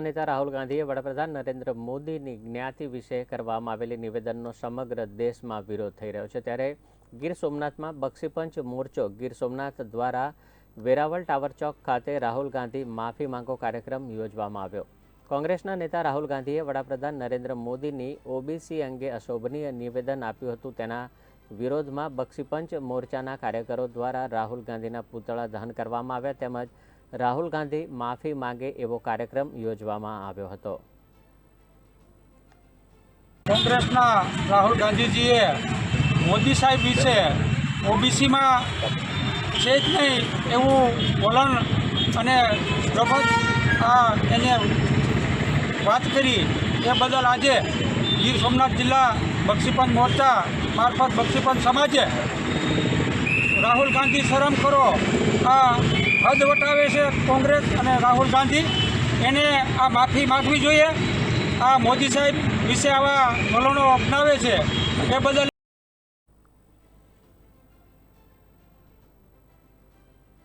નેતા રાહુલ ગાંધીએ વડાપ્રધાન નરેન્દ્ર મોદીની જ્ઞાતિ વિશે કરવામાં આવેલી નિવેદનનો સમગ્ર દેશમાં વિરોધ થઈ રહ્યો છે. ત્યારે ગીર સોમનાથમાં બક્ષીપંચ મોરચો ગીર સોમનાથ દ્વારા વેરાવળ ટાવર ચોક ખાતે રાહુલ ગાંધી માફી માંગો કાર્યક્રમ યોજવામાં આવ્યો. કોંગ્રેસના નેતા રાહુલ ગાંધીએ વડાપ્રધાન નરેન્દ્ર મોદીની ઓબીસી અંગે અશોભનીય નિવેદન આપ્યું હતું. તેના વિરોધમાં બક્ષીપંચ મોરચાના કાર્યકરો દ્વારા રાહુલ ગાંધીના પૂતળા દહન કરવામાં આવ્યા તેમજ રાહુલ ગાંધી માફી માંગે એવો કાર્યક્રમ યોજવામાં આવ્યો હતો. કોંગ્રેસના રાહુલ ગાંધીજીએ મોદી સાહેબ વિશે ઓબીસીમાં છે જ નહીં એવું વલણ અને આ એને વાત કરી એ બદલ આજે ગીર સોમનાથ જિલ્લા બક્ષીપંચ મોરચા મારફત બક્ષીપંચ સમાજે રાહુલ ગાંધી શરમ કરો આ હદ વટાવે છે કોંગ્રેસ અને રાહુલ ગાંધી. એને આ માફી માગવી જોઈએ. આ મોદી સાહેબ વિશે આવા વલણો અપનાવે છે. એ બદલ